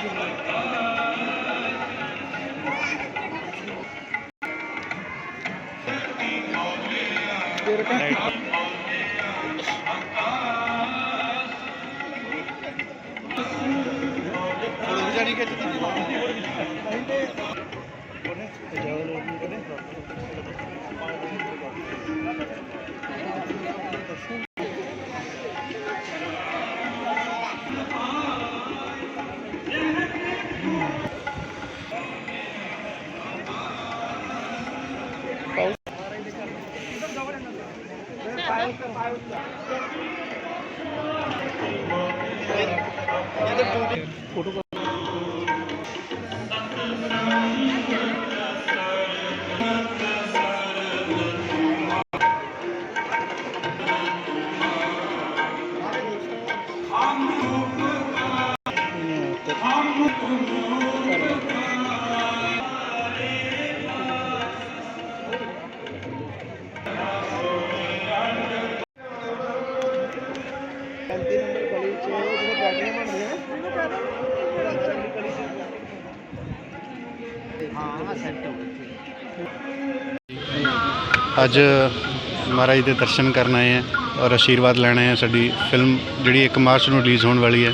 なんで? Photo ਪੈਂਤੀ number ਗਲੀ 'ਚ ਜਿਹੜੇ ਬੈਟਰੀਆਂ ਬਣਦੀਆਂ ਹਾਂ ਸੈੱਟ ਹੋ ਅੱਜ ਮਹਾਰਾਜ ਦੇ ਦਰਸ਼ਨ ਕਰਨ ਆਏ ਆ ਔਰ ਆਸ਼ੀਰਵਾਦ ਲੈਣਾ ਹੈ। ਸਾਡੀ ਫਿਲਮ ਜਿਹੜੀ 1 ਮਾਰਚ ਨੂੰ ਰਿਲੀਜ਼ ਹੋਣ ਵਾਲੀ ਹੈ,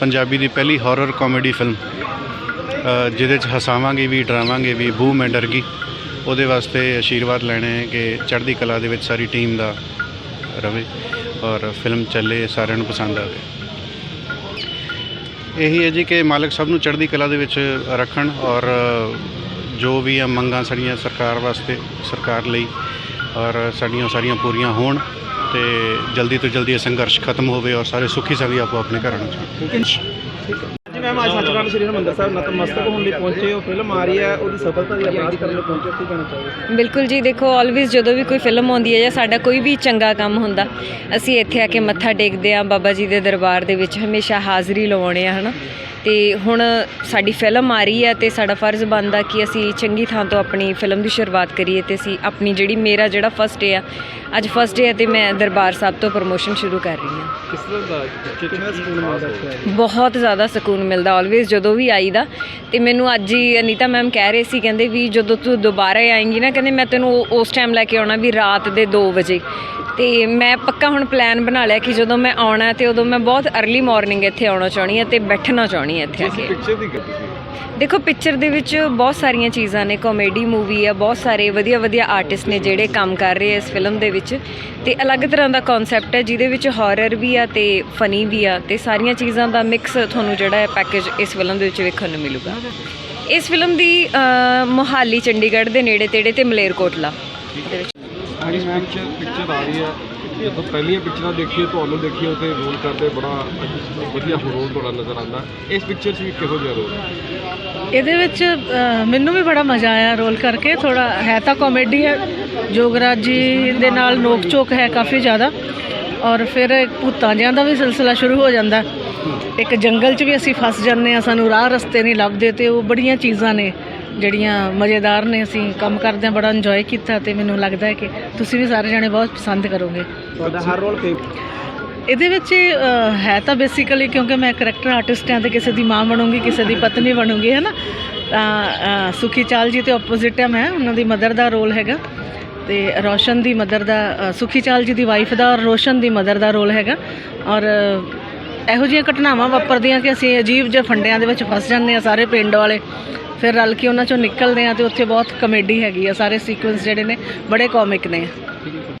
ਪੰਜਾਬੀ ਦੀ ਪਹਿਲੀ ਹਾਰਰ ਕਾਮੇਡੀ ਫਿਲਮ ਜਿਹਦੇ ਚ ਹਸਾਵਾਂਗੇ ਵੀ, ਡਰਾਵਾਂਗੇ ਵੀ ਬੂ ਮੈਂ ਡਰ ਗਈ ਉਹਦੇ ਵਾਸਤੇ ਆਸ਼ੀਰਵਾਦ ਲੈਣਾ ਹੈ ਕਿ ਚੜ੍ਹਦੀ ਕਲਾ ਦੇ ਵਿੱਚ ਸਾਰੀ ਟੀਮ ਦਾ ਰਵੇ ਔਰ ਫਿਲਮ ਚੱਲੇ, ਸਾਰਿਆਂ ਨੂੰ ਪਸੰਦ ਆਵੇ। ਇਹੀ ਹੈ ਜੀ ਕਿ ਮਾਲਕ ਸਭ ਨੂੰ ਚੜ੍ਹਦੀ ਕਲਾ ਦੇ ਵਿੱਚ ਰੱਖਣ ਔਰ ਜੋ ਵੀ ਆ ਮੰਗਾਂ ਸਾਡੀਆਂ ਸਰਕਾਰ ਵਾਸਤੇ, ਸਰਕਾਰ ਲਈ ਔਰ ਸਾਡੀਆਂ ਸਾਰੀਆਂ ਪੂਰੀਆਂ ਹੋਣ ਤੇ ਜਲਦੀ ਤੋਂ ਜਲਦੀ ਇਹ ਸੰਘਰਸ਼ ਖਤਮ ਹੋਵੇ ਔਰ ਸਾਰੇ ਸੁਖੀ ਸਵੀ ਆਪੋ ਆਪਣੇ ਘਰਾਂ ਨੂੰ ਜਾਣ ਜੀ ਮੈਮ ਅੱਜ ਸੱਚਖੰਡ ਸ੍ਰੀ ਹਰਿਮੰਦਰ ਸਾਹਿਬ ਨਤਮਸਤਕ ਹੋਣ ਲਈ ਪਹੁੰਚੇ ਹੋ, ਫਿਲਮ ਆ ਰਹੀ ਹੈ, ਉਹਦੀ ਸਫਲਤਾ ਦੀ ਅਰਦਾਸ ਕਰਨ ਲਈ ਪਹੁੰਚੇ ਕੀ ਕਹਿਣਾ ਚਾਹੋਗੇ? ਬਿਲਕੁਲ ਜੀ, ਦੇਖੋ ਆਲਵੇਜ਼ ਜਦੋਂ ਵੀ ਕੋਈ ਫਿਲਮ ਆਉਂਦੀ ਹੈ ਜਾਂ ਸਾਡਾ ਕੋਈ ਵੀ ਚੰਗਾ ਕੰਮ ਹੁੰਦਾ, ਅਸੀਂ ਇੱਥੇ ਆ ਕੇ ਮੱਥਾ ਟੇਕਦੇ ਆ ਬਾਬਾ ਜੀ ਦੇ ਦਰਬਾਰ ਦੇ ਵਿੱਚ ਹਮੇਸ਼ਾ ਹਾਜ਼ਰੀ ਲਵਾਉਣੇ ਆ ਹਨਾ? ਤੇ ਹੁਣ ਸਾਡੀ ਫਿਲਮ ਆ ਰਹੀ ਹੈ ਤੇ ਸਾਡਾ ਫਰਜ਼ ਬਣਦਾ ਕਿ ਅਸੀਂ ਚੰਗੀ ਥਾਂ ਤੋਂ ਆਪਣੀ ਫਿਲਮ ਦੀ ਸ਼ੁਰੂਆਤ ਕਰੀਏ ਤੇ ਅਸੀਂ ਆਪਣੀ ਜਿਹੜੀ ਮੇਰਾ ਜਿਹੜਾ ਫਸਟ ਡੇ ਆ ਅੱਜ ਫਸਟ ਡੇ ਹੈ ਤੇ ਮੈਂ ਦਰਬਾਰ ਸਾਹਿਬ ਤੋਂ ਪ੍ਰਮੋਸ਼ਨ ਸ਼ੁਰੂ ਕਰ ਰਹੀ ਹਾਂ। ਕਿਸ ਤਰ੍ਹਾਂ ਦਾ ਕਿੰਨਾ ਸਕੂਨ ਮਿਲਦਾ ਇੱਥੇ ਬਹੁਤ ਜ਼ਿਆਦਾ ਸਕੂਨ ਮਿਲਦਾ ਆਲਵੇਜ਼ ਜਦੋਂ ਵੀ ਆਈਦਾ। ਤੇ ਮੈਨੂੰ ਅੱਜ ਹੀ ਅਨੀਤਾ ਮੈਮ ਕਹਿ ਰਹੇ ਸੀ ਕਹਿੰਦੇ ਵੀ ਜਦੋਂ ਤੂੰ ਦੁਬਾਰਾ ਆਏਂਗੀ ਨਾ ਕਹਿੰਦੇ ਮੈਂ ਤੈਨੂੰ ਉਹ- ਉਸ ਟਾਈਮ ਲੈ ਕੇ ਆਉਣਾ ਵੀ ਰਾਤ ਦੇ 2 ਵਜੇ। ਤੇ ਮੈਂ ਪੱਕਾ ਹੁਣ ਪਲਾਨ ਬਣਾ ਲਿਆ ਕਿ ਜਦੋਂ ਮੈਂ ਆਉਣਾ ਤੇ ਉਦੋਂ ਮੈਂ ਬਹੁਤ अर्ਲੀ ਮਾਰਨਿੰਗ ਇੱਥੇ ਆਉਣਾ ਚਾਹਣੀ ਹੈ ਤੇ ਬੈਠਣਾ ਚਾਹਣੀ ਹੈ ਇੱਥੇ ਆ ਕੇ। ਪਿਕਚਰ ਦੀ ਗੱਲ ਦੇਖੋ ਪਿਕਚਰ ਦੇ ਵਿੱਚ ਬਹੁਤ ਸਾਰੀਆਂ ਚੀਜ਼ਾਂ ਨੇ ਕਾਮੇਡੀ ਮੂਵੀ ਆ ਬਹੁਤ ਸਾਰੇ ਵਧੀਆ ਵਧੀਆ ਆਰਟਿਸਟ ਨੇ ਜਿਹੜੇ ਕੰਮ ਕਰ ਰਹੇ ਆ ਇਸ ਫਿਲਮ ਦੇ ਵਿੱਚ। ਤੇ ਅਲੱਗ ਤਰ੍ਹਾਂ ਦਾ ਕਨਸੈਪਟ ਹੈ ਜਿਹਦੇ ਵਿੱਚ ਹਾਰਰ ਵੀ ਆ ਤੇ ਫਨੀ ਵੀ ਆ ਤੇ ਸਾਰੀਆਂ ਚੀਜ਼ਾਂ ਦਾ ਮਿਕਸ ਤੁਹਾਨੂੰ ਜਿਹੜਾ ਹੈ ਪੈਕੇਜ ਇਸ ਫਿਲਮ ਦੇ ਵਿੱਚ ਵੇਖਣ ਨੂੰ ਮਿਲੂਗਾ। ਇਸ ਫਿਲਮ ਦੀ ਮੋਹਾਲੀ ਚੰਡੀਗੜ੍ਹ ਦੇ ਨੇੜੇ ਤੇੜੇ ਤੇ ਮਲੇਰਕੋਟਲਾ। ਦੇ ਵਿੱਚ ਹਾਂਜੀ ਮੈਮ ਪਿਕਚਰ ਆ ਰਹੀ ਹੈ। ਜਦੋਂ ਪਹਿਲੀਆਂ ਪਿਕਚਰਾਂ ਦੇਖੀਏ ਤੁਹਾਨੂੰ ਦੇਖੀਏ ਤੇ ਰੋਲ ਕਰਦੇ ਬੜਾ ਵਧੀਆ ਰੋਲ ਤੁਹਾਡਾ ਨਜ਼ਰ ਆਉਂਦਾ ਇਸ ਪਿਕਚਰ 'ਚ ਵੀ ਕਿਹੋ ਜਿਹਾ ਰੋਲ ਇਹਦੇ ਵਿੱਚ ਅ, ਮੈਨੂੰ ਵੀ ਬੜਾ ਮਜ਼ਾ ਆਇਆ ਰੋਲ ਕਰਕੇ। ਥੋੜਾ ਹੈ ਤਾਂ ਕਾਮੇਡੀ ਹੈ ਜੋਗਰਾਜ ਜੀ ਦੇ ਨਾਲ ਨੋਕ ਝੋਕ ਹੈ ਕਾਫੀ ਜ਼ਿਆਦਾ। ਔਰ ਫਿਰ ਇੱਕ ਭੂਤਾਂ ਜਿਹਾਂ ਦਾ ਵੀ ਸਿਲਸਿਲਾ ਸ਼ੁਰੂ ਹੋ ਜਾਂਦਾ ਇੱਕ ਜੰਗਲ 'ਚ ਵੀ ਅਸੀਂ ਫਸ ਜਾਂਦੇ ਆ ਸਾਨੂੰ ਰਾਹ ਰਸਤੇ ਨਹੀਂ ਲੱਭਦੇ ਤੇ ਉਹ ਬੜੀਆਂ ਚੀਜ਼ਾਂ ਨੇ। ਜਿਹੜੀਆਂ ਮਜ਼ੇਦਾਰ ਨੇ ਅਸੀਂ ਕੰਮ ਕਰਦਿਆਂ ਬੜਾ ਇੰਜੋਏ ਕੀਤਾ ਤੇ ਮੈਨੂੰ ਲੱਗਦਾ ਹੈ ਕਿ ਤੁਸੀਂ ਵੀ ਸਾਰੇ ਜਣੇ ਬਹੁਤ ਪਸੰਦ ਕਰੋਗੇ। ਤੁਹਾਡਾ ਹਰ ਰੋਲ ਇਹਦੇ ਵਿੱਚ ਅ, ਹੈ ਤਾਂ ਬੇਸਿਕਲੀ ਕਿਉਂਕਿ ਮੈਂ ਕਰੈਕਟਰ ਆਰਟਿਸਟ ਹਾਂ ਤੇ ਕਿਸੇ ਦੀ ਮਾਂ ਬਣੂੰਗੀ ਕਿਸੇ ਦੀ ਪਤਨੀ ਬਣੂੰਗੀ ਹੈ ਨਾ? ਤਾਂ ਅ, ਸੁਖੀ ਚਾਲ ਜੀ ਤੇ ਆਪੋਜ਼ਿਟ ਹੈ ਮੈਂ ਉਹਨਾਂ ਦੀ ਮਦਰ ਦਾ ਰੋਲ ਹੈਗਾ ਤੇ ਰੋਸ਼ਨ ਦੀ ਮਦਰ ਦਾ ਅ, ਸੁਖੀ ਚਾਲ ਜੀ ਦੀ ਵਾਈਫ ਦਾ ਔਰ ਰੋਸ਼ਨ ਦੀ ਮਦਰ ਦਾ ਰੋਲ ਹੈਗਾ। ਔਰ ਅ, ਇਹੋ ਜਿਹੀਆਂ ਘਟਨਾਵਾਂ ਵਾਪਰਦੀਆਂ ਕਿ ਅਸੀਂ ਅਜੀਬ ਜਿਹੇ ਫੰਡਿਆਂ ਦੇ ਵਿੱਚ ਫਸ ਜਾਂਦੇ ਆ ਸਾਰੇ ਪਿੰਡ ਵਾਲੇ। ਫਿਰ ਰਲ ਕੇ ਉਹਨਾਂ ਚੋਂ ਨਿਕਲਦੇ ਆ ਤੇ ਉੱਥੇ ਬਹੁਤ ਕਮੇਡੀ ਹੈਗੀ ਆ, ਸਾਰੇ ਸੀਕੁਐਂਸ ਜਿਹੜੇ ਨੇ ਬੜੇ ਕਾਮਿਕ ਨੇ।